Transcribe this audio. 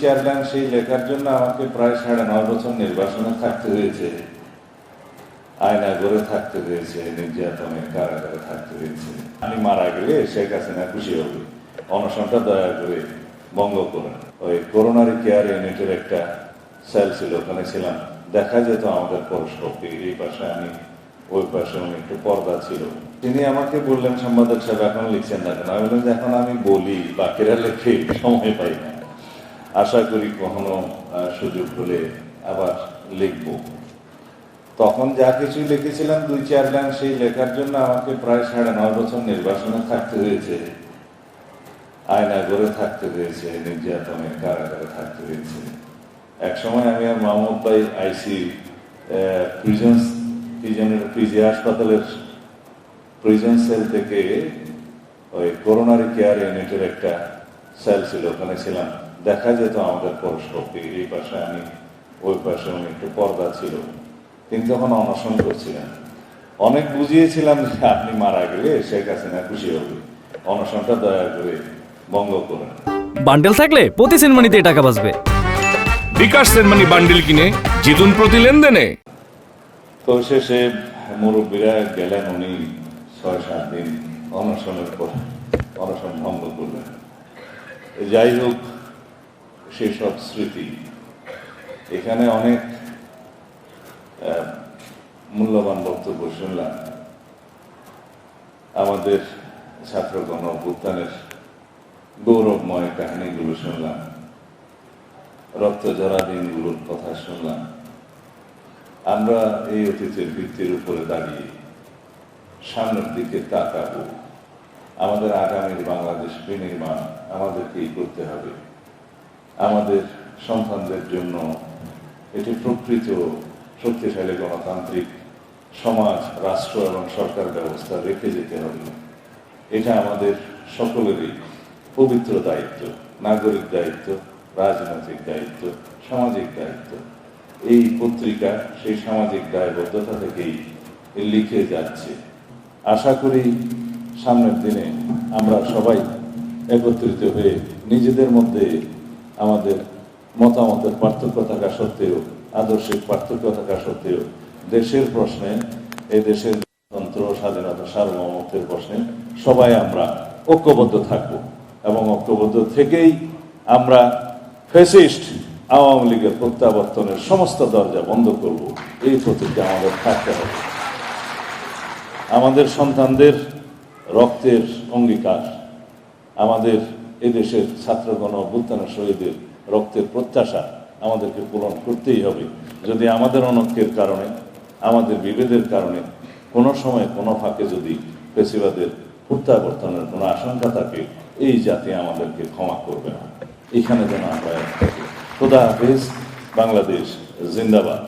চার লাইন সেই লেখার জন্য আমাকে প্রায় সাড়ে নয় বছর নির্বাসনে থাকতে হয়েছে। আয়না করে থাকতে হয়েছে, নির্যাতনের কারাগারে থাকতে হয়েছে। আমি মারা গেলে শেখ হাসিনা খুশি হবে। অনশনটা দয়া করে বঙ্গ করেন। ওই করোনারি কেয়ার ইউনিটের একটা সেল ছিল, ওখানে ছিলাম। দেখা যেত আমাদের পরস্পরকে, এই পাশে আমি, ওই পাশে উনি একটু পর্দা ছিল। তিনি আমাকে বললেন সম্পাদক সাহেব, এখন লিখছেন না কেন? আমি বললাম যে, এখন আমি বলি, বাকিরা লেখে, সময় পাই না। আশা করি কখনো সুযোগ হলে আবার লিখব। তখন যা কিছু লিখেছিলাম, দুই চার লাইন সেই লেখার জন্য আমাকে প্রায় সাড়ে নয় বছর নির্বাসনে থাকতে হয়েছে। আয়না করে থাকতে হয়েছে, নির্যাতনের কারাগারে থাকতে হয়েছে। এক সময় আমি আর মাহমুদ ভাই আইসি প্রিজন প্রিজনের পিজি হাসপাতালের প্রিজন সেল থেকে ওই করোনারি কেয়ার ইউনিটের একটা সেল ছিল ওখানে ছিলাম। দেখা যেত আমাদের পরস্পরকে এই পাশে আমি ওই পাশে উনি একটু পর্দা ছিল। তিনি তখন অনশন করছিলেন। অনেক বুঝিয়েছিলাম যে আপনি মারা গেলে শেখ হাসিনা খুশি হবে। অনশনটা দয়া করে বঙ্গ করেন। বান্ডেল থাকলে প্রতি সেনমানিতে টাকা বাঁচবে। বিকাশ সেনমানি বান্ডিল কিনে জিতুন প্রতি লেনদেনে। তো শেষে মুরব্বীরা গেলেন উনি ছয় সাত দিন অনশনের পর। অনশন ভঙ্গ করলেন। যাই হোক সেসব স্মৃতি। এখানে অনেক মূল্যবান বক্তব্য শুনলাম। আমাদের ছাত্রগণ অভ্যুত্থানের গৌরবময় কাহিনীগুলো শুনলাম। রক্ত ঝরা দিনগুলোর কথা শুনলাম। আমরা এই অতীতের ভিত্তির উপরে দাঁড়িয়ে সামনের দিকে তাকাবো। আমাদের আগামীর বাংলাদেশ বিনির্মাণ আমাদেরকেই করতে হবে। আমাদের সন্তানদের জন্য এটি প্রকৃত শক্তিশালী গণতান্ত্রিক সমাজ, রাষ্ট্র এবং সরকার ব্যবস্থা রেখে যেতে হবে। এটা আমাদের সকলেরই পবিত্র দায়িত্ব, নাগরিক দায়িত্ব, রাজনৈতিক দায়িত্ব, সামাজিক দায়িত্ব। এই পত্রিকা সেই সামাজিক দায়বদ্ধতা থেকেই লিখে যাচ্ছে। আশা করি সামনের দিনে আমরা সবাই একত্রিত হয়ে নিজেদের মধ্যে আমাদের মতামতের পার্থক্য থাকা সত্ত্বেও, আদর্শিক পার্থক্য থাকা সত্ত্বেও, দেশের প্রশ্নে, এই দেশের তন্ত্র স্বাধীনতা, সার্বভৌমত্বের প্রশ্নে সবাই আমরা ঐক্যবদ্ধ থাকব এবং ঐক্যবদ্ধ থেকেই আমরা ফেসিস্ট আওয়ামী লীগের প্রত্যাবর্তনের সমস্ত দরজা বন্ধ করব। এই প্রতিজ্ঞা আমাদের থাকতে হবে। আমাদের সন্তানদের রক্তের অঙ্গীকার। আমাদের এদেশের ছাত্রগণ অভ্যুত্থানের শহীদের রক্তের প্রত্যাশা আমাদেরকে পূরণ করতেই হবে। যদি আমাদের অনক্ষের কারণে, আমাদের বিভেদের কারণে কোনো সময় কোনো ফাঁকে যদি পেশিবাদের প্রত্যাবর্তনের কোনো আশঙ্কা থাকে, এই জাতি আমাদেরকে ক্ষমা করবে না। এখানে যেন আমরা খোদা হাফিজ, বাংলাদেশ জিন্দাবাদ।